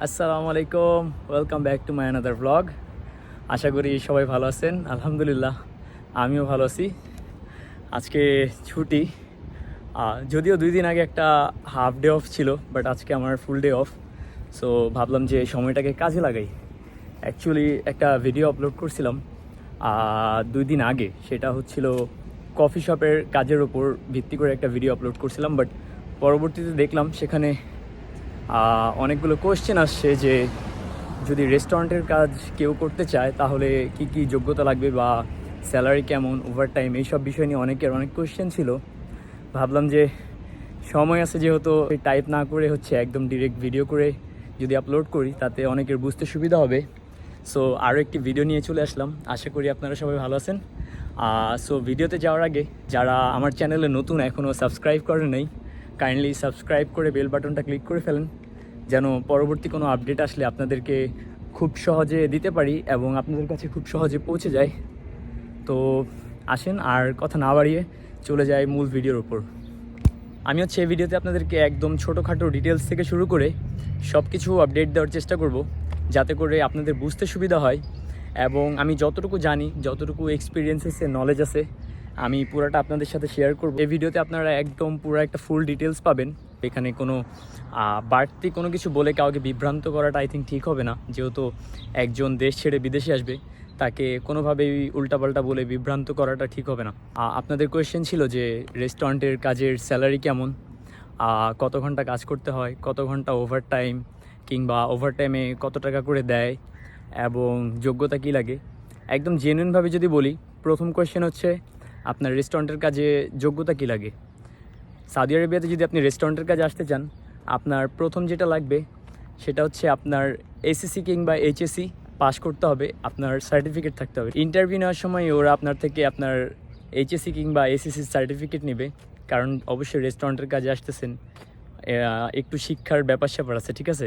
আসসালামু আলাইকুম। Welcome back to my another blog আশা করি সবাই ভালো আছেন। আলহামদুলিল্লাহ, আমিও ভালো আছি। আজকে ছুটি। যদিও দুই দিন আগে একটা হাফ ডে অফ ছিল বাট আজকে আমার ফুল ডে অফ সো ভাবলাম যে সময়টাকে কাজে লাগাই। অ্যাকচুয়ালি একটা ভিডিও আপলোড করছিলাম দুই দিন আগে। সেটা হচ্ছিল কফি শপের কাজের ওপর ভিত্তি করে একটা ভিডিও আপলোড করছিলাম বাট পরবর্তীতে দেখলাম সেখানে অনেকগুলো কোয়েশ্চেন আসছে যে যদি রেস্টুরেন্টের কাজ কেউ করতে চায়, তাহলে কি কি যোগ্যতা লাগবে বা স্যালারি কেমন ওভারটাইম এইসব বিষয় নিয়ে অনেকের অনেক কোয়েশ্চেন ছিল। ভাবলাম যে সময় আছে যেহেতু টাইপ না করে হচ্ছে একদম ডিরেক্ট ভিডিও করে যদি আপলোড করি, তাতে অনেকের বুঝতে সুবিধা হবে। সো আরও একটি ভিডিও নিয়ে চলে আসলাম। আশা করি আপনারা সবাই ভালো আছেন। সো ভিডিওতে যাওয়ার আগে, যারা আমার চ্যানেলে নতুন এখনও সাবস্ক্রাইব করেন নাই কাইন্ডলি সাবস্ক্রাইব করে বেল বাটনটা ক্লিক করে ফেলেন, যেন পরবর্তী কোনো আপডেট আসলে আপনাদেরকে খুব সহজে দিতে পারি এবং আপনাদের কাছে খুব সহজে পৌঁছে যায়। তো আসেন আর কথা না বাড়িয়ে চলে যায় মূল ভিডিওর ওপর আমি হচ্ছে এই ভিডিওতে আপনাদেরকে একদম ছোটোখাটো ডিটেলস থেকে শুরু করে সব কিছু আপডেট দেওয়ার চেষ্টা করব, যাতে করে আপনাদের বুঝতে সুবিধা হয়। এবং আমি যতটুকু জানি, যতটুকু এক্সপিরিয়েন্স আছে নলেজ আছে আমি পুরাটা আপনাদের সাথে শেয়ার করব। এই ভিডিওতে আপনারা একদম পুরো একটা ফুল ডিটেলস পাবেন। এখানে কোনো বাড়তি কোনো কিছু বলে কাউকে বিভ্রান্ত করাটা আই থিঙ্ক ঠিক হবে না। যেহেতু একজন দেশ ছেড়ে বিদেশে আসবে, তাকে কোনোভাবেই উল্টাপাল্টা বলে বিভ্রান্ত করাটা ঠিক হবে না। আপনাদের কোয়েশ্চেন ছিল যে রেস্টুরেন্টের কাজের স্যালারি কেমন? কত ঘণ্টা কাজ করতে হয়? কত ঘণ্টা ওভার টাইম কিংবা ওভারটাইমে কত টাকা করে দেয়? এবং যোগ্যতা কী লাগে? একদম জেনুইনভাবে যদি বলি, প্রথম কোয়েশ্চেন হচ্ছে আপনার রেস্টুরেন্টের কাজে যোগ্যতা কী লাগে? সৌদি আরেবিয়াতে যদি আপনি রেস্টুরেন্টের কাজে আসতে চান, আপনার প্রথম যেটা লাগবে, সেটা হচ্ছে আপনার এসএসসি কিংবা এইচএসসি পাস করতে হবে, আপনার সার্টিফিকেট থাকতে হবে। ইন্টারভিউ নেওয়ার সময় ওরা আপনার থেকে আপনার এইচএসসি কিংবা এসএসসি সার্টিফিকেট নেবে, কারণ অবশ্যই রেস্টুরেন্টের কাজে আসতেছেন। একটু শিক্ষার ব্যাপার স্যাপার আছে, ঠিক আছে?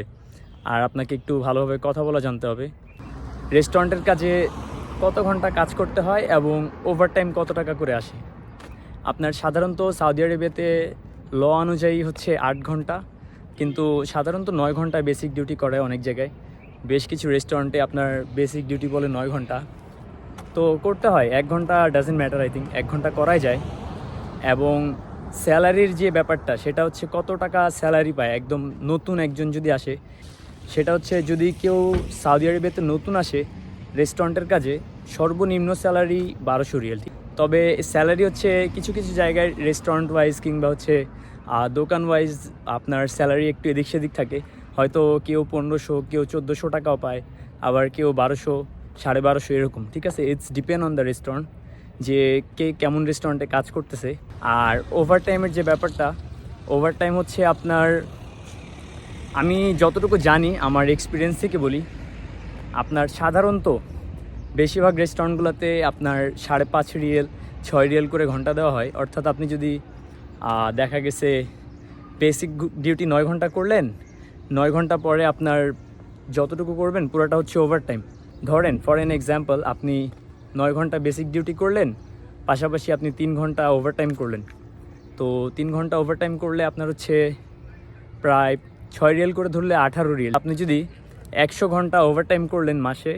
আর আপনাকে একটু ভালোভাবে কথা বলা জানতে হবে। রেস্টুরেন্টের কাজে কত ঘণ্টা কাজ করতে হয় এবং ওভারটাইম কত টাকা করে আসে? আপনার সাধারণত সৌদি আরবিয়াতে ল অনুযায়ী হচ্ছে আট ঘণ্টা, কিন্তু সাধারণত নয় ঘণ্টা বেসিক ডিউটি করে অনেক জায়গায়। বেশ কিছু রেস্টুরেন্টে আপনার বেসিক ডিউটি বলে নয় ঘণ্টা। তো করতে হয়, এক ঘণ্টা ডাজেন্ট ম্যাটার আই থিঙ্ক এক ঘণ্টা করাই যায়। এবং স্যালারির যে ব্যাপারটা, সেটা হচ্ছে কত টাকা স্যালারি পায়, একদম নতুন একজন যদি আসে, সেটা হচ্ছে যদি কেউ সৌদি আরবিয়াতে নতুন আসে রেস্টুরেন্টের কাজে সর্বনিম্ন স্যালারি বারোশো রিয়াল। তবে স্যালারি হচ্ছে কিছু কিছু জায়গায় রেস্টুরেন্ট ওয়াইজ কিংবা হচ্ছে দোকান ওয়াইজ আপনার স্যালারি একটু এদিক সেদিক থাকে। হয়তো কেউ পনেরোশো, কেউ চোদ্দোশো টাকাও পায়, আবার কেউ বারোশো, সাড়ে বারোশো এরকম, ঠিক আছে? It's depend on the restaurant যে কে কেমন রেস্টুরেন্টে কাজ করতেছে। আর ওভারটাইমের যে ব্যাপারটা ওভারটাইম হচ্ছে আপনার, আমি যতটুকু জানি, আমার এক্সপিরিয়েন্স থেকে বলি আপনার সাধারণত বেশিরভাগ রেস্টুরেন্টগুলোতে আপনার সাড়ে পাঁচ রিয়েল, ছয় রিয়েল করে ঘণ্টা দেওয়া হয়। অর্থাৎ আপনি যদি দেখা গেছে বেসিক ডিউটি নয় ঘণ্টা করলেন, নয় ঘণ্টা পরে আপনার যতটুকু করবেন পুরোটা হচ্ছে ওভারটাইম ধরেন ফর এন এক্সাম্পল আপনি নয় ঘণ্টা বেসিক ডিউটি করলেন, পাশাপাশি আপনি তিন ঘণ্টা ওভারটাইম করলেন। তো তিন ঘণ্টা ওভারটাইম করলে আপনার হচ্ছে প্রায় ছয় রিয়েল করে ধরলে আঠারো রিয়েল। আপনি যদি একশো ঘণ্টা ওভারটাইম করলেন মাসে,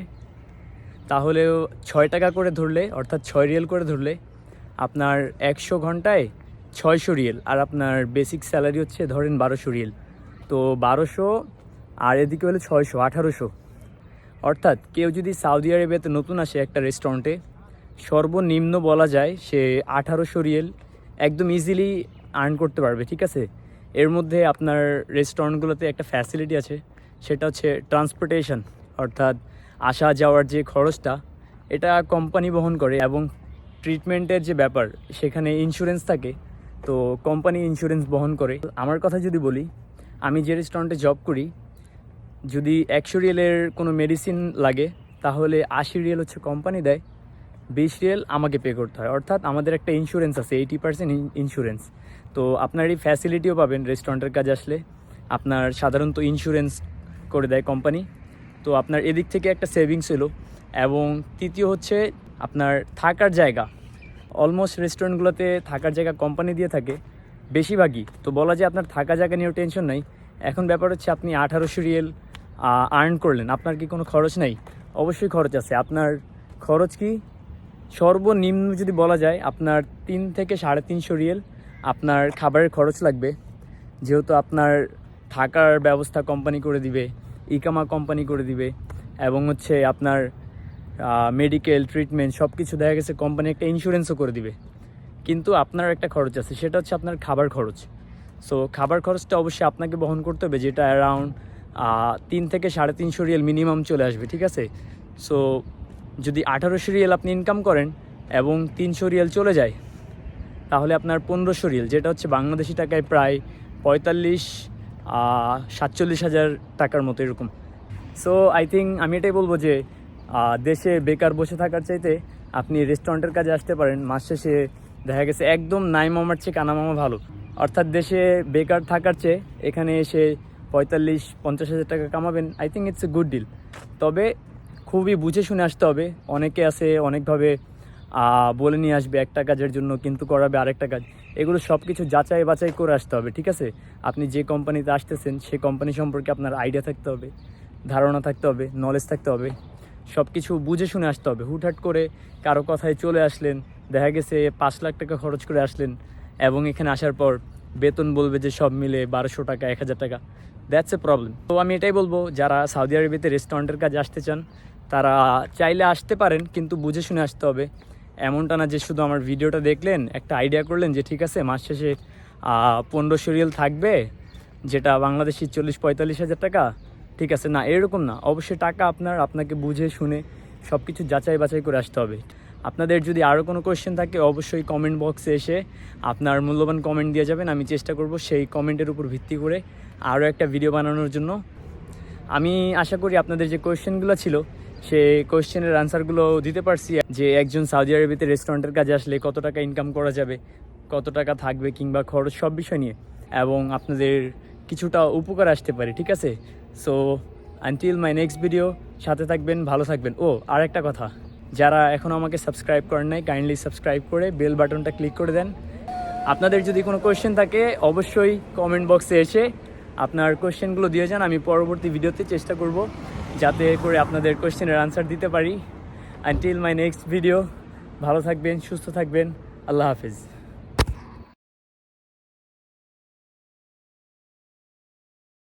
তাহলেও ছয় টাকা করে ধরলে, অর্থাৎ ছয় রিয়েল করে ধরলে, আপনার একশো ঘন্টায় ছয়শো রিয়েল, আর আপনার বেসিক স্যালারি হচ্ছে ধরেন বারোশো রিয়েল। তো বারোশো, আর এদিকে হলে ছয়শো, আঠারোশো। অর্থাৎ কেউ যদি সাউদি আরবিয়াতে নতুন আসে একটা রেস্টুরেন্টে সর্বনিম্ন বলা যায় সে আঠারোশো রিয়েল একদম ইজিলি আর্ন করতে পারবে, ঠিক আছে? এর মধ্যে আপনার রেস্টুরেন্টগুলোতে একটা ফ্যাসিলিটি আছে সেটা হচ্ছে ট্রান্সপোর্টেশন অর্থাৎ আসা যাওয়ার যে খরচটা, এটা কোম্পানি বহন করে এবং ট্রিটমেন্টের যে ব্যাপার, সেখানে ইন্স্যুরেন্স থাকে, তো কোম্পানি ইন্স্যুরেন্স বহন করে। আমার কথা যদি বলি, আমি যে রেস্টুরেন্টে জব করি, যদি একশো রিয়েলের কোনো মেডিসিন লাগে, তাহলে আশি রিয়েল হচ্ছে কোম্পানি দেয়, বিশ রিয়েল আমাকে পে করতে হয়। অর্থাৎ আমাদের একটা ইন্স্যুরেন্স আছে এইটি পার্সেন্ট ইন্স্যুরেন্স তো আপনার এই ফ্যাসিলিটিও পাবেন রেস্টুরেন্টের কাজে আসলে। আপনার সাধারণত ইন্স্যুরেন্স করে দেয় কোম্পানি তো আপনার এদিক থেকে একটা সেভিংস হলো এবং তৃতীয় হচ্ছে আপনার থাকার জায়গা। অলমোস্ট রেস্টুরেন্টগুলোতে থাকার জায়গা কোম্পানি দিয়ে থাকে, বেশিরভাগই। তো বলা যায় আপনার থাকা জায়গা নিয়েও টেনশন নাই। এখন ব্যাপার হচ্ছে আপনি আঠারোশো রিয়েল আর্ন করলেন। আপনার কি কোনো খরচ নাই? অবশ্যই খরচ আছে। আপনার খরচ কি? সর্বনিম্ন যদি বলা যায়, আপনার তিন থেকে সাড়ে তিনশো রিয়েল আপনার খাবারের খরচ লাগবে। যেহেতু আপনার থাকার ব্যবস্থা কোম্পানি করে দিবে, ইকামা কোম্পানি করে দিবে, এবং হচ্ছে আপনার মেডিকেল ট্রিটমেন্ট সব কিছু দেখা গেছে কোম্পানি একটা ইন্স্যুরেন্সও করে দিবে। কিন্তু আপনার একটা খরচ আছে, সেটা হচ্ছে আপনার খাবার খরচ। সো খাবার খরচটা অবশ্যই আপনাকে বহন করতে হবে, যেটা অ্যারাউন্ড তিন থেকে সাড়ে তিনশো রিয়েল মিনিমাম চলে আসবে, ঠিক আছে? সো যদি আঠারোশো রিয়েল আপনি ইনকাম করেন এবং তিনশো রিয়েল চলে যায়, তাহলে আপনার পনেরোশো রিয়েল, যেটা হচ্ছে বাংলাদেশি টাকায় প্রায় পঁয়তাল্লিশ সাতচল্লিশ হাজার টাকার মতো এরকম। সো আই থিঙ্ক আমি এটাই বলব যে দেশে বেকার বসে থাকার চাইতে আপনি রেস্টুরেন্টের কাজে আসতে পারেন, মাস শেষে দেখা গেছে একদম নাই মামার চেয়ে কানা মামা ভালো। অর্থাৎ দেশে বেকার থাকার চেয়ে এখানে এসে পঁয়তাল্লিশ, পঞ্চাশ হাজার টাকা কামাবেন I think it's a good deal তবে খুবই বুঝে শুনে আসতে হবে, অনেকে আছে অনেকভাবে বলে নিয়ে আসবে একটা কাজের জন্য কিন্তু করাবে আরেকটা কাজ। এগুলো সব কিছু যাচাই বাছাই করে আসতে হবে, ঠিক আছে? আপনি যে কোম্পানিতে আসতেছেন, সে কোম্পানি সম্পর্কে আপনার আইডিয়া থাকতে হবে, ধারণা থাকতে হবে নলেজ থাকতে হবে সব কিছু বুঝে শুনে আসতে হবে। হুটহাট করে কারও কথায় চলে আসলেন, দেখা গেছে পাঁচ লাখ টাকা খরচ করে আসলেন এবং এখানে আসার পর বেতন বলবে যে সব মিলে বারোশো টাকা, এক হাজার টাকা। দ্যাটস এ প্রবলেম তো আমি এটাই বলব, যারা সৌদি আরবিতে রেস্টুরেন্টের কাজে আসতে চান, তারা চাইলে আসতে পারেন, কিন্তু বুঝে শুনে আসতে হবে। এমনটা না যে শুধু আমার ভিডিওটা দেখলেন, একটা আইডিয়া করলেন যে ঠিক আছে, মাস শেষে পনেরোশো রিয়েল থাকবে, যেটা বাংলাদেশি চল্লিশ পঁয়তাল্লিশ হাজার টাকা, ঠিক আছে, না, এরকম না। অবশ্যই টাকা আপনার, আপনাকে বুঝে শুনে সব কিছু যাচাই বাছাই করে আসতে হবে। আপনাদের যদি আরও কোনো কোয়েশ্চেন থাকে, অবশ্যই কমেন্ট বক্সে এসে আপনার মূল্যবান কমেন্ট দিয়ে যাবেন। আমি চেষ্টা করব সেই কমেন্টের উপর ভিত্তি করে আরও একটা ভিডিও বানানোর জন্য। আমি আশা করি আপনাদের যে কোয়েশ্চেনগুলো ছিল সেই কোয়েশ্চেনের আনসারগুলো দিতে পারছি যে একজন সৌদি আরবিতে রেস্টুরেন্টের কাজে আসলে কত টাকা ইনকাম করা যাবে, কত টাকা থাকবে কিংবা খরচ সব বিষয় নিয়ে এবং আপনাদের কিছুটা উপকার আসতে পারে, ঠিক আছে? So until my next video সাথে থাকবেন, ভালো থাকবেন। ও আর একটা কথা, যারা এখনও আমাকে সাবস্ক্রাইব করেন নাই কাইন্ডলি সাবস্ক্রাইব করে বেল বাটনটা ক্লিক করে দেন। আপনাদের যদি কোনো কোয়েশ্চেন থাকে, অবশ্যই কমেন্ট বক্সে এসে আপনার কোয়েশ্চেনগুলো দিয়ে যান, আমি পরবর্তী ভিডিওতে চেষ্টা করব। যাতে করে আপনাদের কোয়েশ্চেনের আনসার দিতে পারি। আনটিল মাই নেক্সট ভিডিও ভালো থাকবেন, সুস্থ থাকবেন, আল্লাহ হাফিজ।